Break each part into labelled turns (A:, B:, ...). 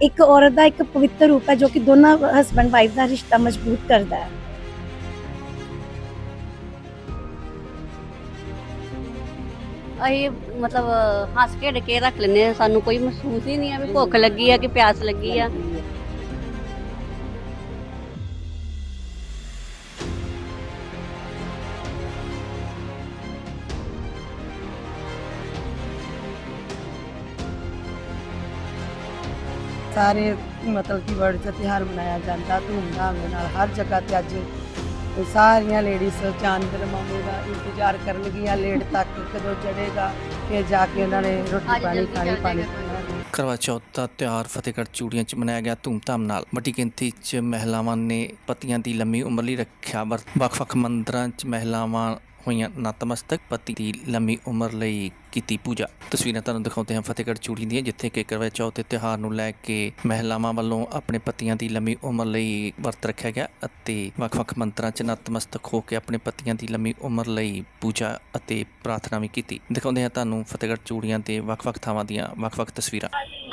A: ਇੱਕ ਔਰਤ ਦਾ ਇੱਕ ਪਵਿੱਤਰ ਰੂਪ ਹੈ ਜੋ ਕਿ ਦੋਨਾਂ ਹਸਬੰਡ ਵਾਈਫ ਦਾ ਰਿਸ਼ਤਾ ਮਜ਼ਬੂਤ ਕਰਦਾ ਹੈ।
B: ਅਸੀਂ ਮਤਲਬ ਹੱਸ ਖੇਡ ਕੇ ਰੱਖ ਲੈਂਦੇ ਹਾਂ, ਸਾਨੂੰ ਕੋਈ ਮਹਿਸੂਸ ਹੀ ਨਹੀਂ ਆ ਵੀ ਭੁੱਖ ਲੱਗੀ ਆ ਕਿ ਪਿਆਸ ਲੱਗੀ ਆ।
C: ਸਾਰੇ ਮਤਲਬ ਕਿ ਵਰਡ ਦਾ ਤਿਉਹਾਰ ਮਨਾਇਆ ਜਾਂਦਾ ਧੂਮਧਾਮ ਦੇ ਨਾਲ ਹਰ ਜਗ੍ਹਾ ਤੇ ਅੱਜ ਸਾਰੀਆਂ ਲੇਡੀਜ਼ ਚਾਂਦਰ ਮਾਮੇ ਦਾ ਇੰਤਜ਼ਾਰ ਕਰਨ ਗਈਆਂ ਲੇਟ ਤੱਕ ਕਦੋਂ ਚੜੇਗਾ ਫਿਰ ਜਾ ਕੇ ਉਹਨਾਂ ਨੇ ਰੋਟੀ ਪਾਣੀ ਖਾਣੀ ਪਾਣੀ
D: ਕਰਵਾ ਚੌਥ ਦਾ ਤਿਉਹਾਰ ਫਤਿਹਗੜ੍ਹ ਚੂੜੀਆਂ 'ਚ ਮਨਾਇਆ ਗਿਆ ਧੂਮਧਾਮ ਨਾਲ। ਵੱਡੀ ਗਿਣਤੀ 'ਚ ਮਹਿਲਾਵਾਂ ਨੇ ਪਤੀਆਂ ਦੀ ਲੰਮੀ ਉਮਰ ਲਈ ਰੱਖਿਆ ਵਰਤ ਵੱਖ-ਵੱਖ ਮੰਦਰਾਂ 'ਚ ਮਹਿਲਾਵਾਂ ਹੋਈਆਂ ਨਤਮਸਤਕ ਪਤੀ ਦੀ ਲੰਮੀ ਉਮਰ ਲਈ ਕੀਤੀ ਪੂਜਾ। ਤਸਵੀਰਾਂ ਤੁਹਾਨੂੰ ਦਿਖਾਉਂਦੇ ਹਾਂ ਫਤਿਹਗੜ੍ਹ ਚੂੜੀ ਦੀਆਂ, ਜਿੱਥੇ ਕਿ ਕਰਵਾ ਚੌਥ ਦੇ ਤਿਉਹਾਰ ਨੂੰ ਲੈ ਕੇ ਮਹਿਲਾਵਾਂ ਵੱਲੋਂ ਆਪਣੇ ਪਤੀਆਂ ਦੀ ਲੰਮੀ ਉਮਰ ਲਈ ਵਰਤ ਰੱਖਿਆ ਗਿਆ ਅਤੇ ਵੱਖ-ਵੱਖ ਮੰਦਰਾਂ 'ਚ ਨਤਮਸਤਕ ਹੋ ਕੇ ਆਪਣੇ ਪਤੀਆਂ ਦੀ ਲੰਮੀ ਉਮਰ ਲਈ ਪੂਜਾ ਅਤੇ ਪ੍ਰਾਰਥਨਾ ਵੀ ਕੀਤੀ। ਦਿਖਾਉਂਦੇ ਹਾਂ ਤੁਹਾਨੂੰ ਫਤਿਹਗੜ੍ਹ ਚੂੜੀਆਂ ਦੇ ਵੱਖ-ਵੱਖ ਥਾਵਾਂ ਦੀਆਂ ਵੱਖ-ਵੱਖ ਤਸਵੀਰਾਂ।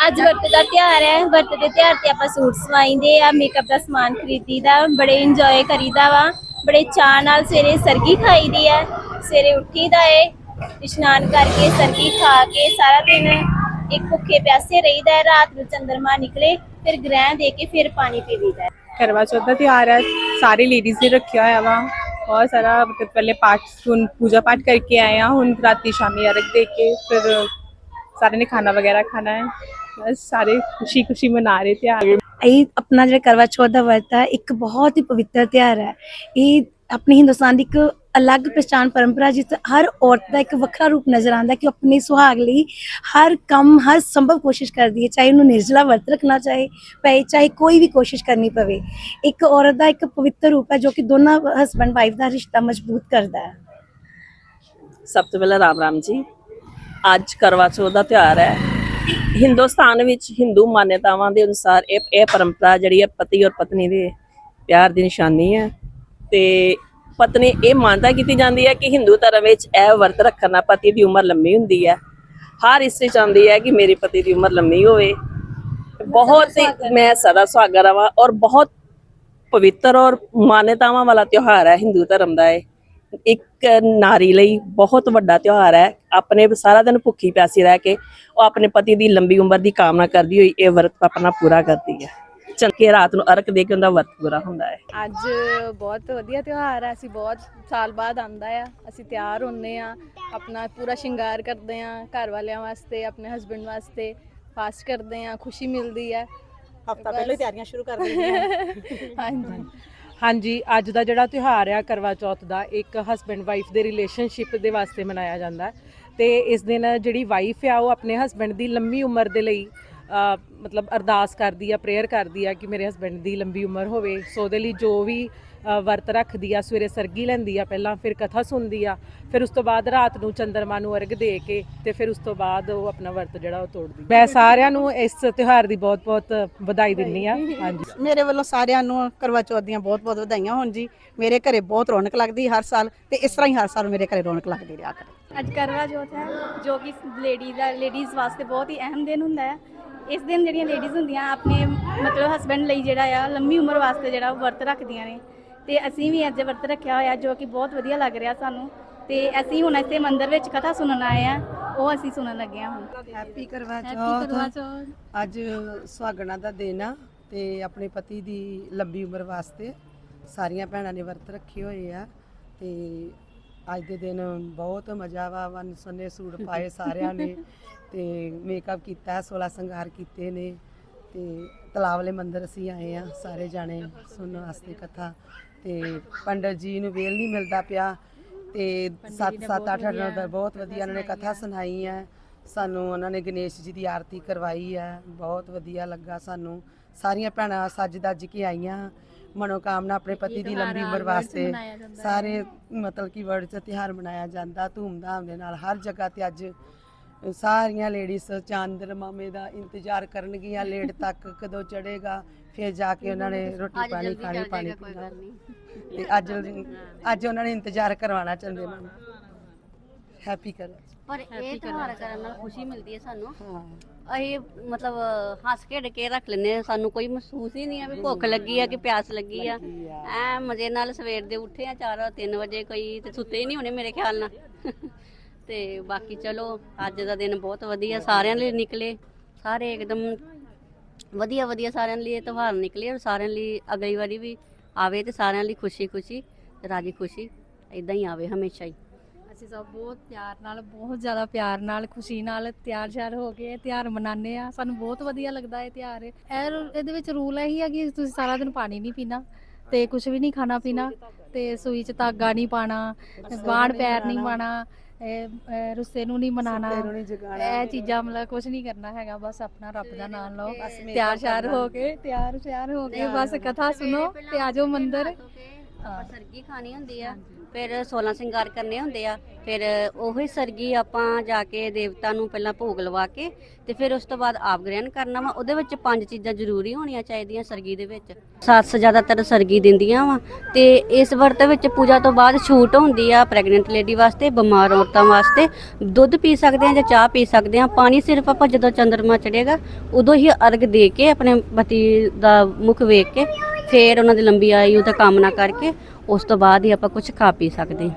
E: ਅੱਜ ਵਰਤ ਦਾ ਤਿਉਹਾਰ ਹੈ। ਵਰਤ ਦੇ ਤਿਉਹਾਰ ਤੇ ਆਪਾਂ ਸੂਟ ਸਵਾਈਦੇ ਆ ਮੇਕਅਪ ਦਾ ਸਮਾਨ ਖਰੀਦੀਦਾ, ਬੜੇ ਇੰਜੋਏ ਕਰੀਦਾ ਵਾ। ਬੜੇ ਚਾਅ ਨਾਲ ਸਵੇਰੇ ਸਰਗੀ ਖਾਈਦੀ ਹੈ ਸਵੇਰੇ ਉੱਠੀਦਾ ਏ ਇਸ਼ਨਾਨ ਕਰਕੇ ਸਰਗੀ ਖਾ ਕੇ ਸਾਰਾ ਦਿਨ ਇੱਕ ਭੁੱਖੇ ਪਿਆਸੇ ਰਹੀਦਾ ਹੈ ਰਾਤ ਨੂੰ ਚੰਦਰਮਾ ਨਿਕਲੇ ਫਿਰ ਗ੍ਰਹਿ ਦੇ ਕੇ ਫਿਰ ਪਾਣੀ ਪੀਵੀਦਾ ਹੈ
F: ਕਰਵਾ ਚੌਥ ਦਾ ਤਿਉਹਾਰ ਹੈ ਸਾਰੇ ਲੇਡੀਜ਼ ਨੇ ਰੱਖਿਆ ਹੋਇਆ ਵਾ ਬਹੁਤ ਸਾਰਾ ਮਤਲਬ ਪਹਿਲੇ ਪਾਠ ਸੁਣ ਪੂਜਾ ਪਾਠ ਕਰਕੇ ਆਏ ਆ ਹੁਣ ਰਾਤੀ ਸ਼ਾਮੀ ਅਰਗ ਦੇ ਕੇ ਫਿਰ ਸਾਰੇ ਨੇ ਖਾਣਾ ਵਗੈਰਾ ਖਾਣਾ ਹੈ ਬਸ ਸਾਰੇ ਖੁਸ਼ੀ ਖੁਸ਼ੀ ਮਨਾ ਰਹੇ ਤਿਉਹਾਰ
A: ਇਹ ਆਪਣਾ ਜਿਹੜਾ ਕਰਵਾ ਚੌਥ ਦਾ ਵਰਤ ਹੈ, ਇੱਕ ਬਹੁਤ ਹੀ ਪਵਿੱਤਰ ਤਿਉਹਾਰ ਹੈ। ਇਹ ਆਪਣੇ ਹਿੰਦੁਸਤਾਨ ਦੀ ਇੱਕ ਅਲੱਗ ਪਛਾਣ ਪਰੰਪਰਾ ਜਿਸ ਹਰ ਔਰਤ ਦਾ ਇੱਕ ਵੱਖਰਾ ਰੂਪ ਨਜ਼ਰ ਆਉਂਦਾ ਕਿ ਉਹ ਆਪਣੀ ਸੁਹਾਗ ਲਈ ਹਰ ਕੰਮ, ਹਰ ਸੰਭਵ ਕੋਸ਼ਿਸ਼ ਕਰਦੀ ਹੈ, ਚਾਹੇ ਉਹਨੂੰ ਨਿਰਜਲਾ ਵਰਤ ਰੱਖਣਾ ਚਾਹੇ ਪਏ, ਚਾਹੇ ਕੋਈ ਵੀ ਕੋਸ਼ਿਸ਼ ਕਰਨੀ ਪਵੇ। ਇੱਕ ਔਰਤ ਦਾ ਇੱਕ ਪਵਿੱਤਰ ਰੂਪ ਹੈ ਜੋ ਕਿ ਦੋਨਾਂ ਹਸਬੰਡ ਵਾਈਫ ਦਾ ਰਿਸ਼ਤਾ ਮਜ਼ਬੂਤ ਕਰਦਾ ਹੈ।
G: ਸਭ ਤੋਂ ਪਹਿਲਾਂ ਰਾਮ ਰਾਮ ਜੀ, ਅੱਜ ਕਰਵਾ ਚੌਥ ਦਾ ਤਿਉਹਾਰ ਹੈ। ਹਿੰਦੁਸਤਾਨ ਵਿੱਚ ਹਿੰਦੂ ਮਾਨਤਾਵਾਂ ਦੇ ਅਨੁਸਾਰ ਇਹ ਇਹ ਪਰੰਪਰਾ ਜਿਹੜੀ ਹੈ ਪਤੀ ਔਰ ਪਤਨੀ ਦੇ ਪਿਆਰ ਦੀ ਨਿਸ਼ਾਨੀ ਹੈ। ਤੇ ਪਤਨੀ ਇਹ ਮਾਨਤਾ ਕੀਤੀ ਜਾਂਦੀ ਹੈ ਕਿ ਹਿੰਦੂ ਧਰਮ ਵਿੱਚ ਇਹ ਵਰਤ ਰੱਖਣ ਨਾਲ ਪਤੀ ਦੀ ਉਮਰ ਲੰਮੀ ਹੁੰਦੀ ਹੈ। ਹਰ ਇਸਤਰੀ ਚਾਹੁੰਦੀ ਹੈ ਕਿ ਮੇਰੇ ਪਤੀ ਦੀ ਉਮਰ ਲੰਮੀ ਹੋਵੇ। ਬਹੁਤ ਹੀ ਮੈਂ ਸਦਾ ਸੁਹਾਗਾ ਰਵਾਂ ਔਰ ਬਹੁਤ ਪਵਿੱਤਰ ਔਰ ਮਾਨਤਾਵਾਂ ਵਾਲਾ ਤਿਉਹਾਰ ਹੈ ਹਿੰਦੂ ਧਰਮ ਦਾ ਇਹ। ਇੱਕ ਨਾਰੀ ਲਈ ਬਹੁਤ ਵੱਡਾ ਤਿਉਹਾਰ ਹੈ। ਆਪਣੇ ਸਾਰਾ ਦਿਨ ਭੁੱਖੀ ਪਿਆਸੀ ਰਹਿ ਕੇ ਉਹ ਆਪਣੇ ਪਤੀ ਦੀ ਲੰਬੀ ਉਮਰ ਦੀ ਕਾਮਨਾ ਕਰਦੀ ਹੋਈ ਇਹ ਵਰਤ ਆਪਣਾ ਪੂਰਾ ਕਰਦੀ ਹੈ। ਚੰਕੇ ਰਾਤ ਨੂੰ ਅਰਕ ਦੇ ਕੇ ਉਹਦਾ ਵਰਤ ਪੂਰਾ ਹੁੰਦਾ ਹੈ।
F: ਅੱਜ ਬਹੁਤ ਵਧੀਆ ਤਿਉਹਾਰ ਹੈ। ਅਸੀਂ ਬਹੁਤ ਸਾਲ ਬਾਅਦ ਆਂਦਾ ਆ। ਅਸੀਂ ਤਿਆਰ ਹੁੰਨੇ ਆ ਆਪਣਾ ਪੂਰਾ ਸ਼ਿੰਗਾਰ ਕਰਦੇ ਆ ਘਰ ਵਾਲਿਆਂ ਵਾਸਤੇ ਆਪਣੇ ਹਸਬੰਡ ਵਾਸਤੇ। ਫਾਸਟ ਕਰਦੇ ਆ ਖੁਸ਼ੀ ਮਿਲਦੀ ਹੈ।
H: ਹਫਤਾ ਪਹਿਲਾਂ ਹੀ ਤਿਆਰੀਆਂ ਸ਼ੁਰੂ ਕਰ ਦਿੰਦੇ
F: ਹਾਂਜੀ।
H: ਹਾਂਜੀ, ਅੱਜ ਦਾ ਜਿਹੜਾ ਤਿਉਹਾਰ ਆ ਕਰਵਾ ਚੌਥ ਦਾ, ਇੱਕ ਹਸਬੈਂਡ ਵਾਈਫ ਦੇ ਰਿਲੇਸ਼ਨਸ਼ਿਪ ਦੇ ਵਾਸਤੇ ਮਨਾਇਆ ਜਾਂਦਾ ਹੈ। ਤੇ ਇਸ ਦਿਨ ਜਿਹੜੀ ਵਾਈਫ ਆ, ਉਹ ਆਪਣੇ ਹਸਬੈਂਡ ਦੀ ਲੰਮੀ ਉਮਰ ਦੇ ਲਈ ਮਤਲਬ ਅਰਦਾਸ ਕਰਦੀ ਆ ਪ੍ਰੇਅਰ ਕਰਦੀ ਆ ਕਿ ਮੇਰੇ ਹਸਬੈਂਡ ਦੀ ਲੰਬੀ ਉਮਰ ਹੋਵੇ। ਸੋ ਉਹਦੇ ਲਈ ਜੋ ਵੀ ਵਰਤ ਰੱਖਦੀ ਆ ਸਵੇਰੇ ਸਰਗੀ ਲੈਂਦੀ ਆ ਪਹਿਲਾਂ ਫਿਰ ਕਥਾ ਸੁਣਦੀ ਆ ਫਿਰ ਉਸ ਤੋਂ ਬਾਅਦ ਰਾਤ ਨੂੰ ਚੰਦਰਮਾ ਨੂੰ ਅਰਗ ਦੇ ਕੇ ਤੇ ਫਿਰ ਉਸ ਤੋਂ ਬਾਅਦ ਉਹ ਆਪਣਾ ਵਰਤ ਜਿਹੜਾ ਉਹ ਤੋੜਦੀ ਮੈਂ ਸਾਰਿਆਂ ਨੂੰ ਇਸ ਤਿਉਹਾਰ ਦੀ ਬਹੁਤ-ਬਹੁਤ ਵਧਾਈ ਦਿੰਨੀ ਆ। ਹਾਂਜੀ।
I: ਮੇਰੇ ਵੱਲੋਂ ਸਾਰਿਆਂ ਨੂੰ ਕਰਵਾ ਚੌਥ ਦੀਆਂ ਬਹੁਤ-ਬਹੁਤ ਵਧਾਈਆਂ ਹੋਣ ਜੀ। ਮੇਰੇ ਘਰੇ ਬਹੁਤ ਰੌਣਕ ਲੱਗਦੀ ਹਰ ਸਾਲ ਤੇ ਇਸ ਤਰ੍ਹਾਂ ਹੀ ਹਰ ਸਾਲ ਮੇਰੇ ਘਰੇ ਰੌਣਕ ਲੱਗਦੀ ਰਿਹਾ ਕਰੇ।
E: ਅੱਜ ਕਰਵਾ ਚੌਥ ਹੈ ਜੋ ਕਿ ਲੇਡੀ ਦਾ ਲੇਡੀਜ਼ ਵਾਸਤੇ ਬਹੁਤ ਹੀ ਅਹਿਮ ਦਿਨ ਹੁੰਦਾ ਹੈ। ਇਸ ਦਿਨ ਜਿਹੜੀਆਂ ਲੇਡੀਜ਼ ਹੁੰਦੀਆਂ ਆਪਣੇ ਮਤਲਬ ਹਸਬੰਡ ਲਈ ਜਿਹੜਾ ਆ ਲੰਮੀ ਉਮਰ ਵਾਸਤੇ ਜਿਹੜਾ ਉਹ ਵਰਤ ਰੱਖਦੀਆਂ ਨੇ। ਤੇ ਅਸੀਂ ਵੀ ਅੱਜ ਵਰਤ ਰੱਖਿਆ ਹੋਇਆ ਜੋ ਕਿ ਬਹੁਤ ਵਧੀਆ ਲੱਗ ਰਿਹਾ ਸਾਨੂੰ। ਤੇ ਅਸੀਂ ਹੁਣ ਇੱਥੇ ਮੰਦਿਰ ਵਿੱਚ ਕਥਾ ਸੁਣਨ ਆਏ ਆ। ਉਹ ਅਸੀਂ ਸੁਣਨ ਲੱਗੇ ਹਾਂ ਹੁਣ।
C: ਹੈਪੀ ਕਰਵਾ ਚੌਥ। ਅੱਜ ਸੁਹਾਗਣਾ ਦਾ ਦਿਨ ਆ ਤੇ ਆਪਣੇ ਪਤੀ ਦੀ ਲੰਬੀ ਉਮਰ ਵਾਸਤੇ ਸਾਰੀਆਂ ਭੈਣਾਂ ਨੇ ਵਰਤ ਰੱਖੇ ਹੋਏ ਆ ਤੇ ਅੱਜ ਦੇ ਦਿਨ ਬਹੁਤ ਮਜ਼ਾ ਵਾ ਵਨ ਸੁੰਨੇ ਸੂਟ ਪਾਏ ਸਾਰਿਆਂ ਨੇ ਤੇ ਮੇਕਅਪ ਕੀਤਾ 16 ਸੰਗਾਰ ਕੀਤੇ ਨੇ ਤੇ ਤਲਾਵਲੇ ਮੰਦਿਰ ਅਸੀਂ ਆਏ ਆ ਸਾਰੇ ਜਾਣੇ ਸੁਣਨ ਵਾਸਤੇ ਕਥਾ ਤੇ ਪੰਡਤ ਜੀ ਨੂੰ ਵੇਲ ਨਹੀਂ ਮਿਲਦਾ ਪਿਆ ਤੇ 7 7 8 8 ਦਾ ਬਹੁਤ ਵਧੀਆ ਉਹਨਾਂ ਨੇ ਕਥਾ ਸੁਣਾਈ ਹੈ ਸਾਨੂੰ ਉਹਨਾਂ ਨੇ ਗਣੇਸ਼ ਜੀ ਦੀ ਆਰਤੀ ਕਰਵਾਈ ਹੈ ਬਹੁਤ ਵਧੀਆ ਲੱਗਾ ਸਾਨੂੰ। ਸਾਰੀਆਂ ਭੈਣਾਂ ਸੱਜ ਦੱਜ ਕੇ ਆਈਆਂ ਮਨੋਕਾਮਨਾ ਆਪਣੇ ਪਤੀ ਦੀ ਲੰਬੀ ਉਮਰ ਵਾਸਤੇ ਸਾਰੇ ਮਤਲਬ ਕਿ ਵਰਡ ਚ ਤਿਉਹਾਰ ਮਨਾਇਆ ਜਾਂਦਾ ਧੂਮਧਾਮ ਦੇ ਨਾਲ ਹਰ ਜਗ੍ਹਾ ਤੇ ਅੱਜ ਸਾਰੀਆਂ ਲੇਡੀਜ਼ ਚਾਂਦਰ ਮਾਮੇ ਦਾ ਇੰਤਜ਼ਾਰ ਕਰਨਗੀਆਂ ਲੇਟ ਤੱਕ ਕਦੋਂ ਚੜੇਗਾ ਫਿਰ ਜਾ ਕੇ ਉਹਨਾਂ ਨੇ ਰੋਟੀ ਪਾਣੀ ਖਾਣੀ ਪਾਣੀ ਤੇ ਅੱਜ ਅੱਜ ਉਹਨਾਂ ਨੇ ਇੰਤਜ਼ਾਰ ਕਰਵਾਉਣਾ ਚਾਹੁੰਦੇ ਨੇ ਹੈਪੀ ਕਰਵਾ
B: ਪਰ ਇਹ ਤਿਉਹਾਰ ਕਰਨ ਨਾਲ ਖੁਸ਼ੀ ਮਿਲਦੀ ਹੈ ਸਾਨੂੰ।
C: ਹਾਂ।
B: ਅਸੀਂ ਮਤਲਬ ਹੱਸ ਖੇਡ ਕੇ ਰੱਖ ਲੈਂਦੇ ਹਾਂ। ਸਾਨੂੰ ਕੋਈ ਮਹਿਸੂਸ ਹੀ ਨਹੀਂ ਆ ਵੀ ਭੁੱਖ ਲੱਗੀ ਆ ਕਿ ਪਿਆਸ ਲੱਗੀ ਆ। ਐ ਮਜ਼ੇ ਨਾਲ ਸਵੇਰ ਦੇ ਉੱਠੇ ਆ 4 3 ਵਜੇ ਕੋਈ ਤੇ ਸੁੱਤੇ ਹੀ ਨਹੀਂ ਹੋਣੇ ਮੇਰੇ ਖਿਆਲ ਨਾਲ। ਤੇ ਬਾਕੀ ਚਲੋ ਅੱਜ ਦਾ ਦਿਨ ਬਹੁਤ ਵਧੀਆ। ਸਾਰਿਆਂ ਲਈ ਨਿਕਲੇ। ਸਾਰੇ ਇੱਕਦਮ ਵਧੀਆ ਵਧੀਆ ਸਾਰਿਆਂ ਲਈ ਇਹ ਤਿਉਹਾਰ ਨਿਕਲੇ ਔਰ ਸਾਰਿਆਂ ਲਈ ਅਗਲੀ ਵਾਰੀ ਵੀ ਆਵੇ ਤੇ ਸਾਰਿਆਂ ਲਈ ਖੁਸ਼ੀ ਖੁਸ਼ੀ ਰਾਜੀ ਖੁਸ਼ੀ ਇਦਾਂ ਹੀ ਆਵੇ ਹਮੇਸ਼ਾ ਹੀ।
J: ਅਸੀਂ ਸਭ ਬਹੁਤ ਪਿਆਰ ਨਾਲ ਬਹੁਤ ਜ਼ਿਆਦਾ ਪਿਆਰ ਨਾਲ ਖੁਸ਼ੀ ਨਾਲ ਤਿਆਰ ਸ਼ਿਆਰ ਹੋ ਕੇ ਇਹ ਤਿਉਹਾਰ ਮਨਾਉਂਦੇ ਆ ਸਾਨੂੰ ਬਹੁਤ ਵਧੀਆ ਲੱਗਦਾ ਹੈ ਤਿਉਹਾਰ। ਇਹ ਇਹਦੇ ਵਿੱਚ ਰੂਲ ਇਹੀ ਆ ਕਿ ਤੁਸੀਂ ਸਾਰਾ ਦਿਨ ਪਾਣੀ ਨਹੀਂ ਪੀਣਾ ਤੇ ਕੁਝ ਵੀ ਨਹੀਂ ਖਾਣਾ ਪੀਣਾ ਤੇ ਸੂਈ 'ਚ ਧਾਗਾ ਨਹੀਂ ਪਾਣਾ ਬਾਣ ਪੈਰ ਨਹੀਂ ਪਾਣਾ ਇਹ, ਇਹ ਰੁੱਸੇ ਨੂੰ ਨਹੀਂ ਮਨਾਣਾ
C: ਤੈਨੂੰ ਨਹੀਂ ਜਗਾਣਾ
J: ਇਹ ਚੀਜ਼ਾਂ ਮਤਲਬ ਕੁਝ ਨਹੀਂ ਕਰਨਾ ਹੈਗਾ ਬਸ ਆਪਣਾ ਰੱਬ ਦਾ ਨਾਮ ਲਓ ਤਿਆਰ ਸ਼ਿਆਰ ਹੋ ਕੇ ਤਿਆਰ ਸ਼ਿਆਰ ਹੋ ਕੇ ਬਸ ਕਥਾ ਸੁਣੋ ਤੇ ਆਜੋ ਮੰਦਿਰ।
B: ਸਰਗੀ ਖਾਣੀ ਹੁੰਦੀ ਆ। ਫਿਰ 16 ਸ਼ਿੰਗਾਰ ਕਰਨੇ ਹੁੰਦੇ ਆ। ਫਿਰ ਉਹੀ ਸਰਗੀ ਆਪਾਂ ਜਾ ਕੇ ਦੇਵਤਾ ਨੂੰ ਪਹਿਲਾਂ ਭੋਗ ਲਵਾ ਕੇ ਤੇ ਫਿਰ ਉਸ ਤੋਂ ਬਾਅਦ ਆਪ ਗ੍ਰਹਿਣ ਕਰਨਾ ਵਾ। ਉਹਦੇ ਵਿੱਚ ਪੰਜ ਚੀਜ਼ਾਂ ਜ਼ਰੂਰੀ ਹੋਣੀਆਂ ਚਾਹੀਦੀਆਂ ਸਰਗੀ ਦੇ ਵਿੱਚ। ਸੱਸ ਜ਼ਿਆਦਾਤਰ ਸਰਗੀ ਦਿੰਦੀਆਂ ਵਾ ਤੇ ਇਸ ਵਰਤ ਵਿੱਚ ਪੂਜਾ ਤੋਂ ਬਾਅਦ ਛੂਟ ਹੁੰਦੀ ਆ ਪ੍ਰੈਗਨੈਂਟ ਲੇਡੀ ਵਾਸਤੇ, ਬਿਮਾਰ ਔਰਤਾਂ ਵਾਸਤੇ। ਦੁੱਧ ਪੀ ਸਕਦੇ ਆ ਜਾਂ ਚਾਹ ਪੀ ਸਕਦੇ ਆ। ਪਾਣੀ ਸਿਰਫ ਆਪਾਂ ਜਦੋਂ ਚੰਦਰਮਾ ਚੜੇਗਾ ਉਦੋਂ ਹੀ ਅਰਗ ਦੇ ਕੇ ਆਪਣੇ ਪਤੀ ਦਾ ਮੁਖ ਵੇਖ ਕੇ ਫਿਰ ਉਹਨਾਂ ਦੀ ਲੰਬੀ ਆਯੂ ਦਾ ਕਾਮਨਾ ਕਰਕੇ ਉਸ ਤੋਂ ਬਾਅਦ ਹੀ ਆਪਾਂ ਕੁਝ ਖਾ ਪੀ ਸਕਦੇ ਹਾਂ।